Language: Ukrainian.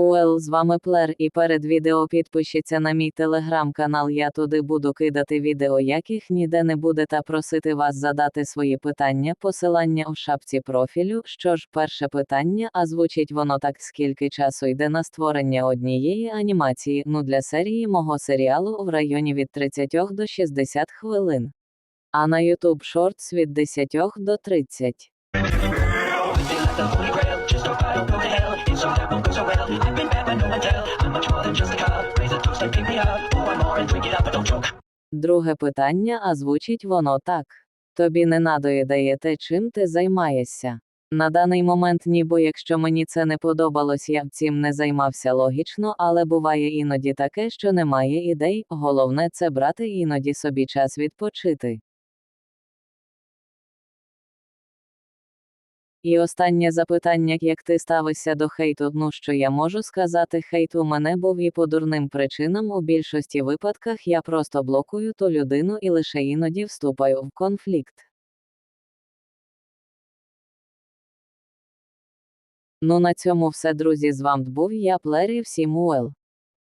Уел, з вами Плер, і перед відео підпишіться на мій телеграм-канал. Я туди буду кидати відео, яких ніде не буде, та просити вас задати свої питання. Посилання в шапці профілю. Що ж, перше питання, а звучить воно так, скільки часу йде на створення однієї анімації, ну для серії мого серіалу в районі від 30 до 60 хвилин. А на YouTube Shorts від 10 до 30. Друге питання, а звучить воно так. Тобі не надоїдає те, чим ти займаєшся. На даний момент ніби якщо мені це не подобалось, я б цим не займався логічно, але буває іноді таке, що немає ідей, головне це брати іноді собі час відпочити. І останнє запитання, як ти ставишся до хейту, ну що я можу сказати, хейт у мене був і по дурним причинам у більшості випадках я просто блокую ту людину і лише іноді вступаю в конфлікт. Ну на цьому все, друзі, з вами був я Плері всім Уел.